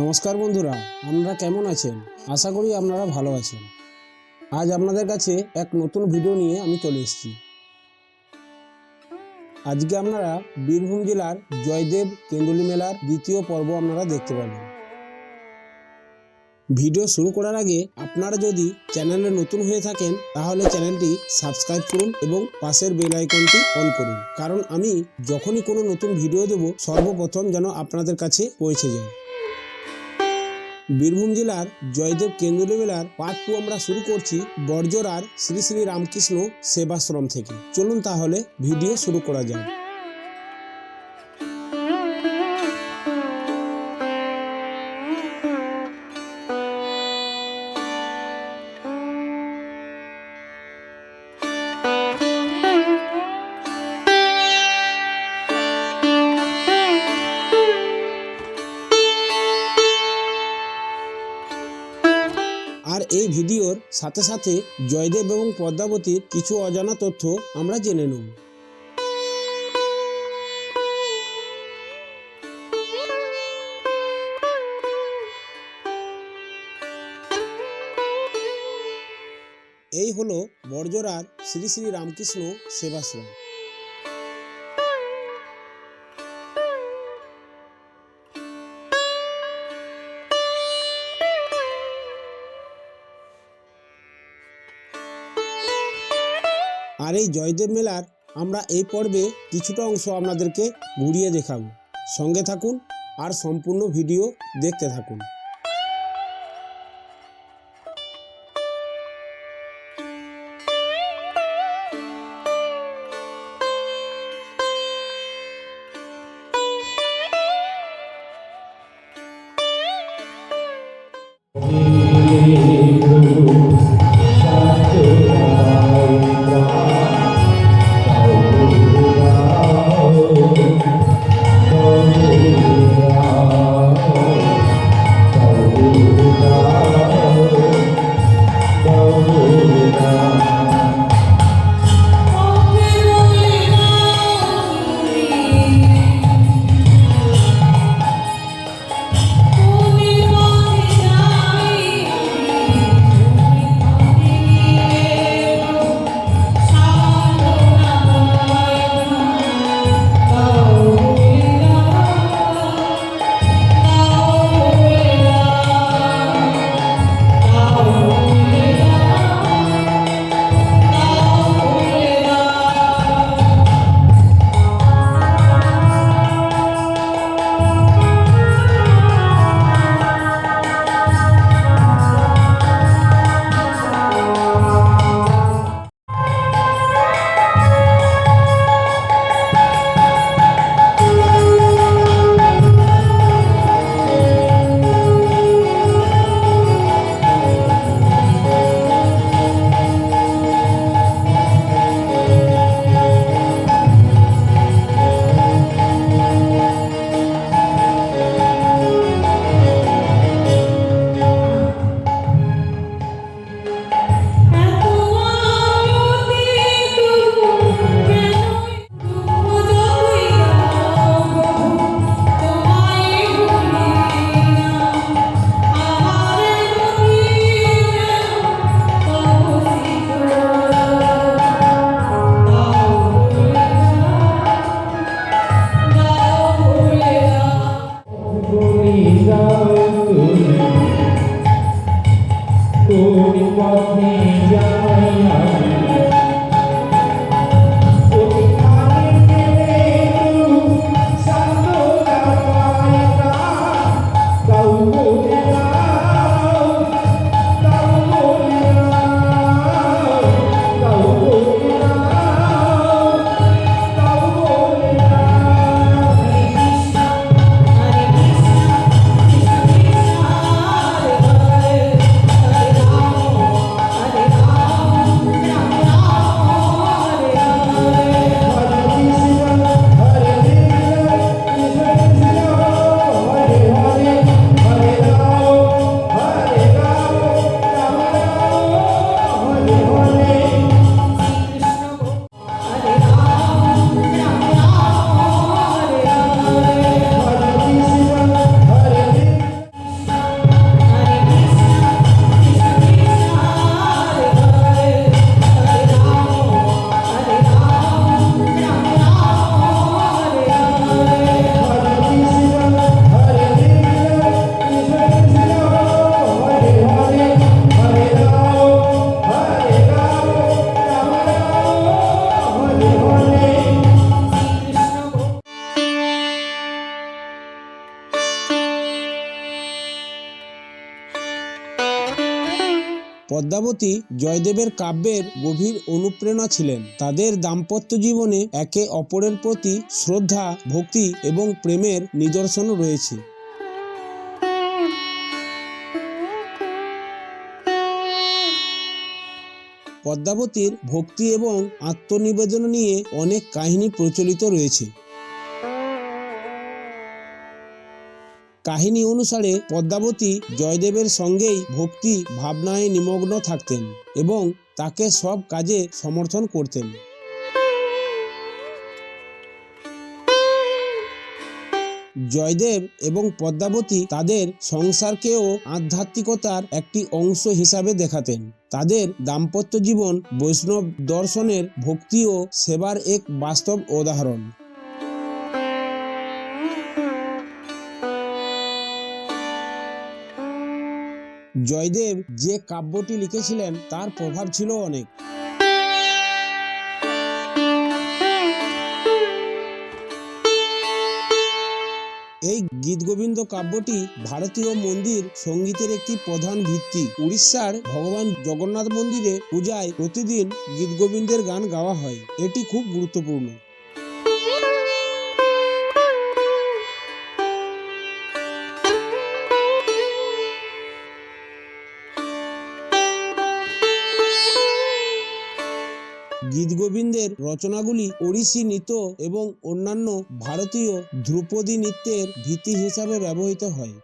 নমস্কার বন্ধুরা, আপনারা কেমন আছেন? আশা করি আপনারা ভালো আছেন। আজ আপনাদের কাছে এক নতুন ভিডিও নিয়ে আমি চলে এসেছি। আজকে আপনারা বীরভূম জেলার জয়দেব কেন্দুলি মেলার দ্বিতীয় পর্ব আপনারা দেখতে পাবেন। ভিডিও শুরু করার আগে আপনারা যদি চ্যানেলে নতুন হয়ে থাকেন, তাহলে চ্যানেলটি সাবস্ক্রাইব করুন এবং পাশের বেল আইকনটি অন করুন। কারণ আমি যখনই কোনো নতুন ভিডিও দেব, সর্বপ্রথম যেন আপনাদের কাছে পৌঁছে যায়। বীরভূম জেলার জয়দেব কেন্দ্রীয় মেলার পার্ট টু আমরা শুরু করছি বর্জরার শ্রী শ্রী রামকৃষ্ণ সেবাশ্রম থেকে। চলুন তাহলে ভিডিও শুরু করা যাক। সাথে সাথে জয়দেব এবং পদ্মাবতীর কিছু অজানা তথ্য আমরা জেনে নেব। এই হলো বর্জরার শ্রী শ্রী রামকৃষ্ণ সেবাশ্রম। আর এই জয়দেব মেলার আমরা এই পর্বে কিছুটা অংশ আপনাদেরকে ঘুরিয়ে দেখাবো। সঙ্গে থাকুন আর সম্পূর্ণ ভিডিও দেখতে থাকুন। পদ্মাবতী জয়দেবের কাব্যের গভীর অনুপ্রেরণা ছিলেন। তাদের দাম্পত্য জীবনে একে অপরের প্রতি শ্রদ্ধা, ভক্তি এবং প্রেমের নিদর্শন রয়েছে। পদ্মাবতীর ভক্তি এবং আত্মনিবেদন নিয়ে অনেক কাহিনী প্রচলিত রয়েছে। কাহিনী অনুসারে পদ্মাবতী জয়দেবের সঙ্গেই ভক্তি, ভাবনায় নিমগ্ন থাকতেন এবং তাকে সব কাজে সমর্থন করতেন। জয়দেব এবং পদ্মাবতী তাদের সংসারকেও আধ্যাত্মিকতার একটি অংশ হিসাবে দেখাতেন। তাদের দাম্পত্য জীবন বৈষ্ণব দর্শনের ভক্তি ও সেবার এক বাস্তব উদাহরণ। জয়দেব যে কাব্যটি লিখেছিলেন, তার প্রভাব ছিল অনেক। এই গীতগোবিন্দ কাব্যটি ভারতীয় মন্দির সঙ্গীতের একটি প্রধান ভিত্তি। উড়িষ্যার ভগবান জগন্নাথ মন্দিরে পূজায় প্রতিদিন গীতগোবিন্দের গান গাওয়া হয়। এটি খুব গুরুত্বপূর্ণ। গীতগোবিন্দের রচনাগুলি ওড়িশি নৃত্য এবং অন্যান্য ভারতীয় ধ্রুপদী নৃত্যের ভীতি হিসাবে ব্যবহৃত হয়।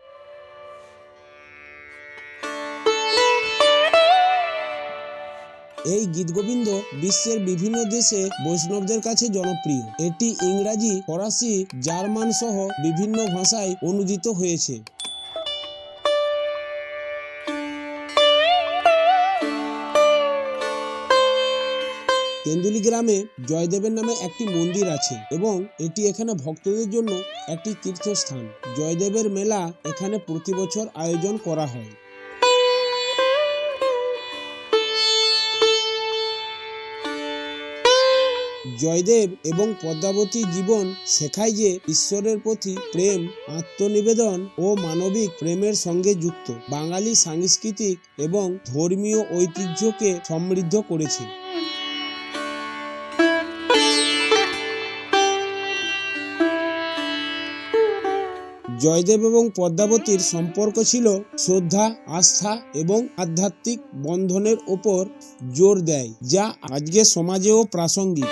এই গীতগোবিন্দ বিশ্বের বিভিন্ন দেশে বৈষ্ণবদের কাছে জনপ্রিয়। এটি ইংরাজি, ফরাসি, জার্মান সহ বিভিন্ন ভাষায় অনুদিত হয়েছে। তেন্দুলি গ্রামে জয়দেবের নামে একটি মন্দির আছে এবং এটি এখানে ভক্তদের জন্য একটি তীর্থস্থান। জয়দেবের মেলা এখানে প্রতি বছর আয়োজন করা হয়। জয়দেব এবং পদ্মাবতী জীবন শেখায় যে ঈশ্বরের প্রতি প্রেম, আত্মনিবেদন ও মানবিক প্রেমের সঙ্গে যুক্ত। বাঙালি সাংস্কৃতিক এবং ধর্মীয় ঐতিহ্যকে সমৃদ্ধ করেছে। জয়দেব এবং পদ্মাবতীর সম্পর্ক ছিল শ্রদ্ধা, আস্থা এবং আধ্যাত্মিক বন্ধনের ওপর জোর দেয়, যা আজকে সমাজেও প্রাসঙ্গিক।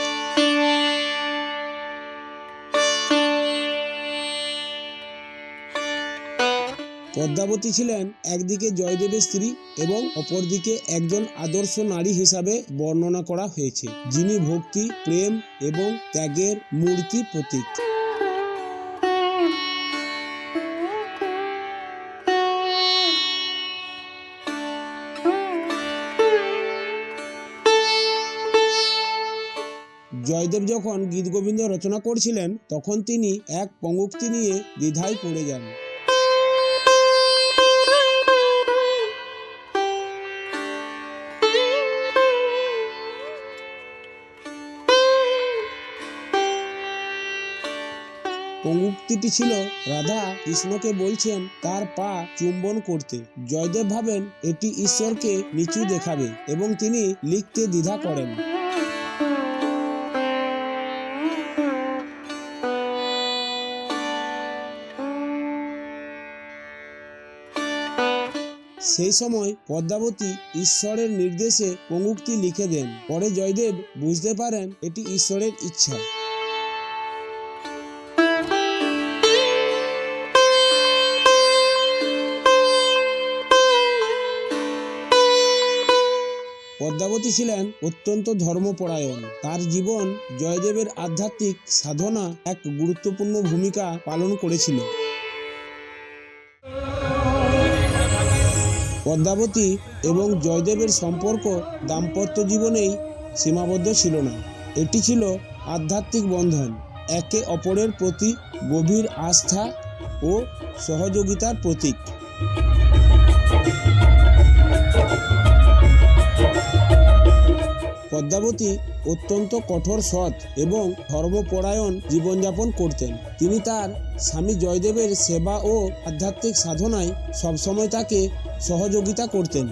পদ্মাবতী ছিলেন একদিকে জয়দেবের স্ত্রী এবং অপরদিকে একজন আদর্শ নারী হিসাবে বর্ণনা করা হয়েছে, যিনি ভক্তি, প্রেম এবং ত্যাগের মূর্তি প্রতীক। জয়দেব যখন গীতগোবিন্দ রচনা করছিলেন, তখন তিনি এক পঙ্গুক্তি নিয়ে দ্বিধায় পড়ে যান। পঙ্গুক্তিটি ছিল, রাধা কৃষ্ণকে বলছেন, তার পা চুম্বন করতে। জয়দেব ভাবেন, এটি ঈশ্বরকে নিচু দেখাবে। এবং তিনি লিখতে দ্বিধা করেন। সেই সময় পদ্মাবতী ঈশ্বরের নির্দেশে পঙ্গুক্তি লিখে দেন। পরে জয়দেব বুঝতে পারেন এটি ঈশ্বরের ইচ্ছা। পদ্মাবতী ছিলেন অত্যন্ত ধর্মপরায়ণ। তার জীবন জয়দেবের আধ্যাত্মিক সাধনা এক গুরুত্বপূর্ণ ভূমিকা পালন করেছিল। পদ্মাবতী এবং জয়দেবের সম্পর্ক দাম্পত্য জীবনেই সীমাবদ্ধ ছিল না। এটি ছিল আধ্যাত্মিক বন্ধন, একে অপরের প্রতি গভীর আস্থা ও সহযোগিতার প্রতীক। পদ্মাবতী অত্যন্ত কঠোর সৎ এবং ধর্মপরায়ণ জীবনযাপন করতেন। তিনি তার স্বামী জয়দেবের সেবা ও আধ্যাত্মিক সাধনায় সবসময় তাকে সহযোগিতা করতেন।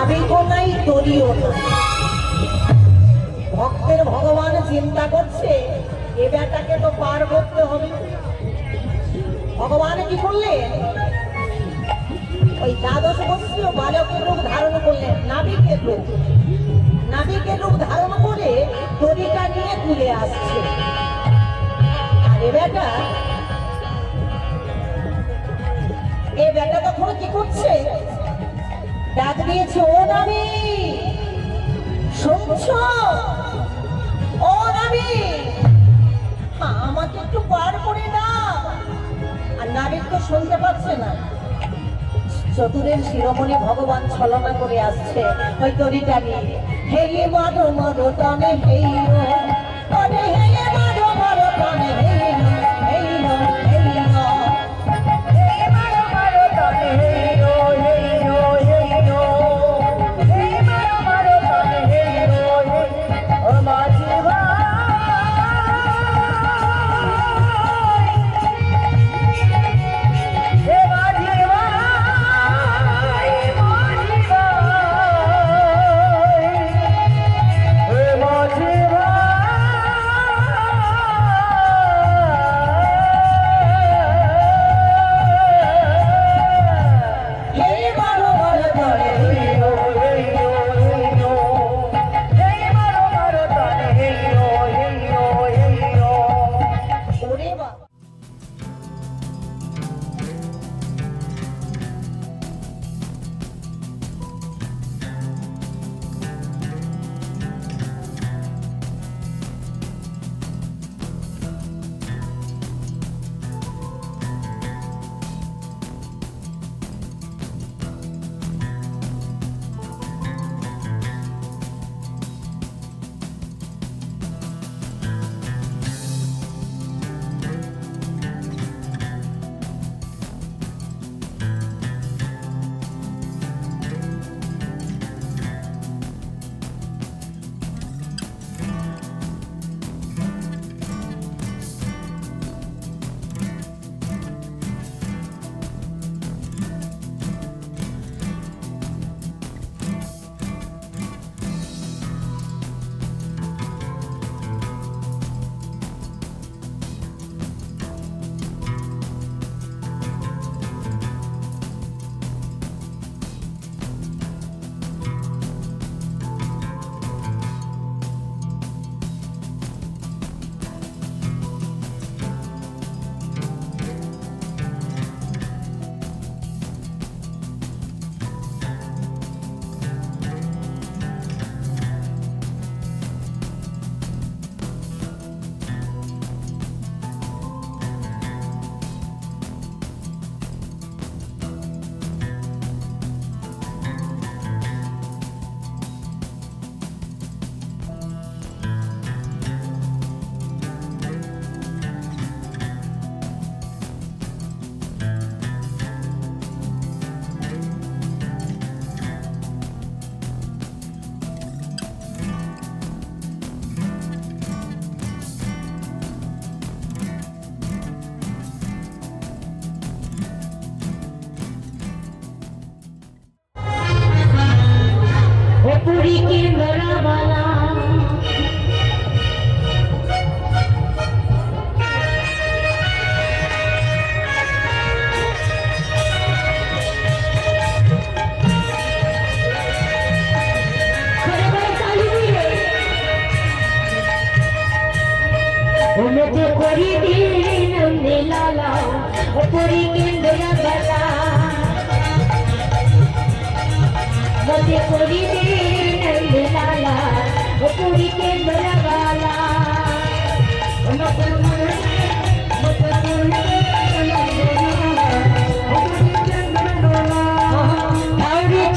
নাবিকও নাই নাই ভক্তের ভগবান চিন্তা করছে, এ বেটাকে তো পার করতে হবে। ভগবান কি করলেন? ওই দ্বাদশ বৎসীয় বালকের রূপ ধারণ করলেন, নাবিকের রূপ। নাবিকের রূপ ধারণ করে তরিকা নিয়ে তুলে আসছে। আর এ বেটা এ বেটা তখন কি করছে? ডাক দিয়েছে ও নাবি! শুনছ? ও নাবি! হ্যাঁ, আমাকে একটু পার করে দাও। আর নাবিক তো শুনতে পাচ্ছে না। চতুরের শিরোমণি ভগবান ছলনা করে আসছে। ওই তরিটা নিয়ে হেয়ে মারো মারো টানে হেইরো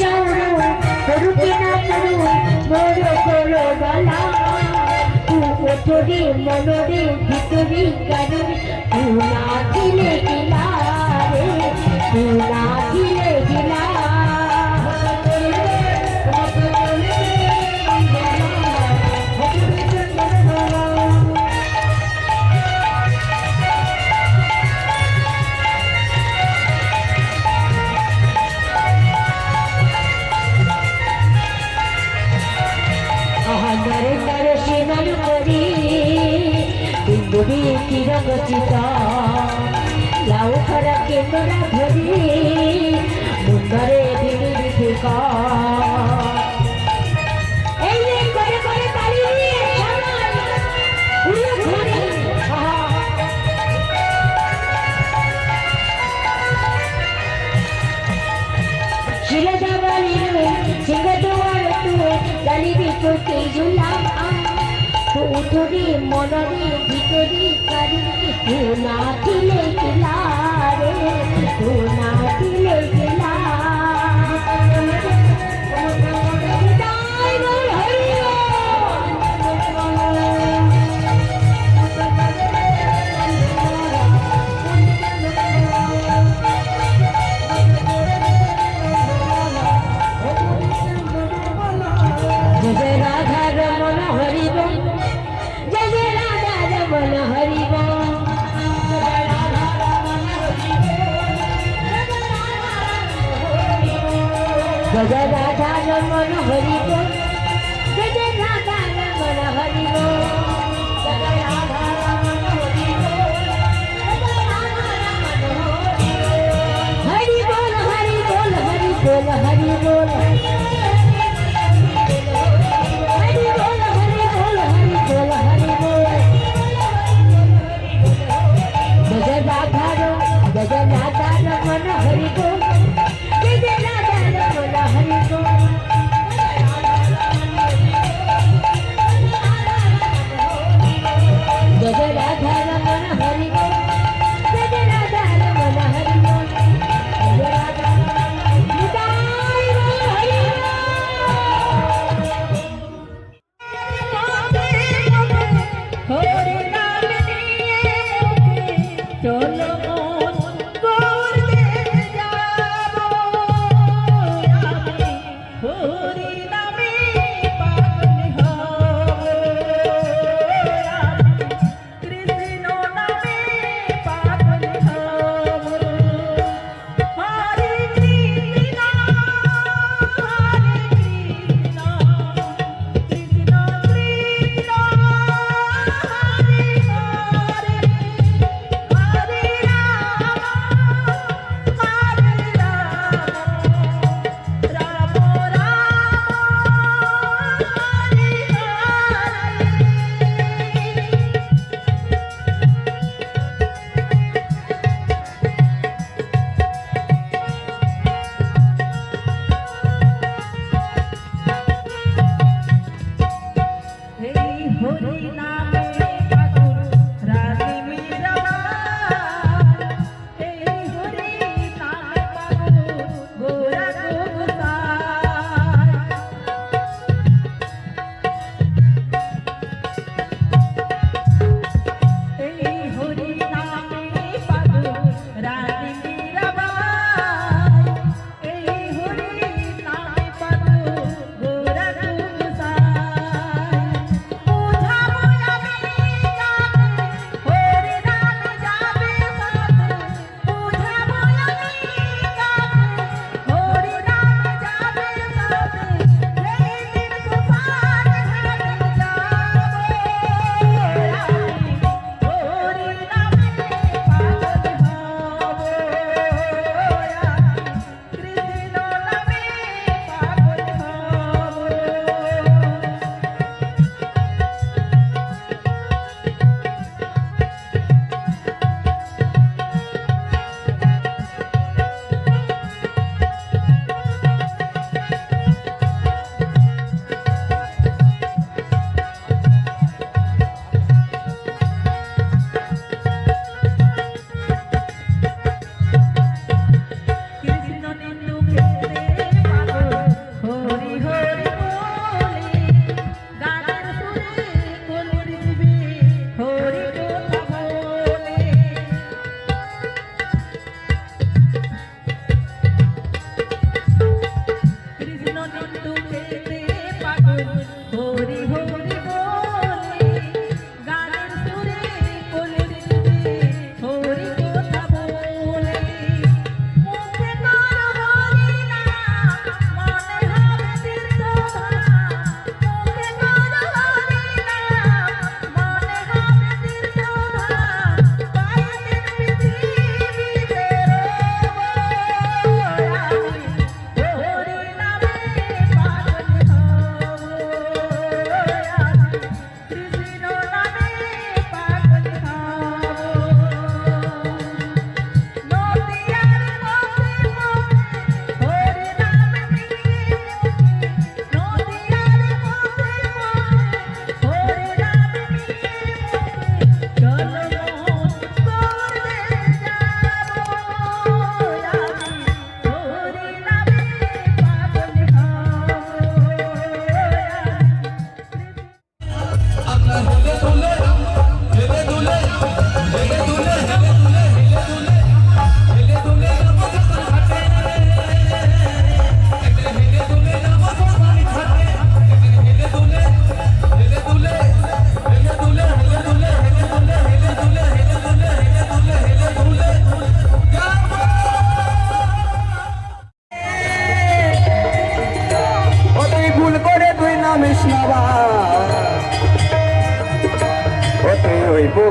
চাউরু করুকে না করু বড় করো বালা তু ওঠরি মনরে ভিতরি কারণ মরণের ভিতরি কারি সোনা দিলে গেলা রে সোনা ಮನೋಹರಿ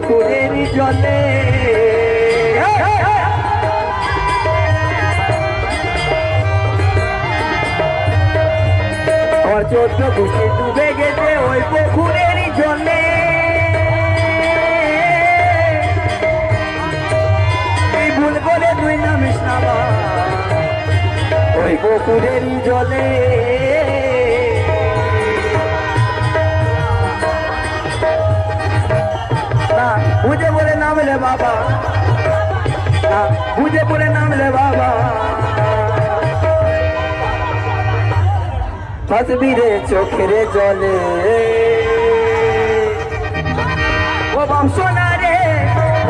পুকুরের জলে। আমার চোদ্দ বুকে ডুবে গেছে ওই পুকুরের জলে। ভুল করে তুই নামিস না ওই পুকুরের জলে। নামলে বাবা। বুঝে বলে নামলে বাবা। ফাঁসবি চোখের জলে। ও বাম রে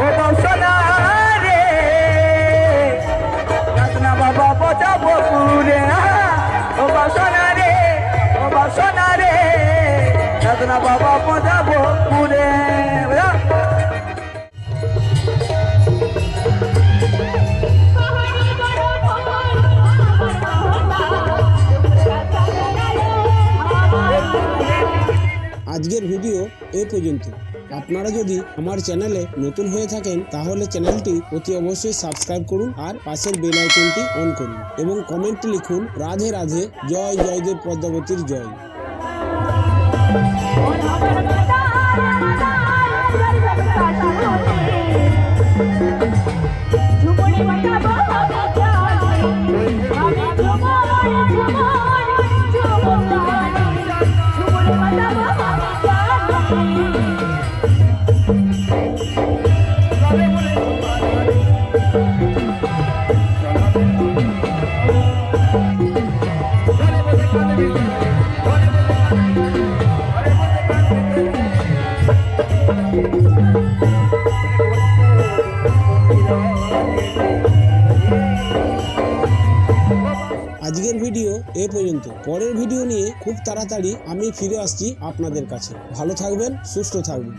ও বাম সোনা রে না বাবা বাঁচাবো পুরে। ও বাম সোনা রে ও বাম রে না বাবা বাঁচাবো পুরে। আজকের ভিডিও এ পর্যন্ত। আপনারা যদি আমার চ্যানেলে নতুন হয়ে থাকেন, তাহলে চ্যানেলটি অতি অবশ্যই সাবস্ক্রাইব করুন আর পাশের বেল আইকনটি অন করুন এবং কমেন্টে লিখুন, রাধে রাধে, জয় জয়দেব পদ্মাবতীর জয়। পর্যন্ত। পরের ভিডিও নিয়ে খুব তাড়াতাড়ি আমি ফিরে আসছি আপনাদের কাছে। ভালো থাকবেন, সুস্থ থাকবেন।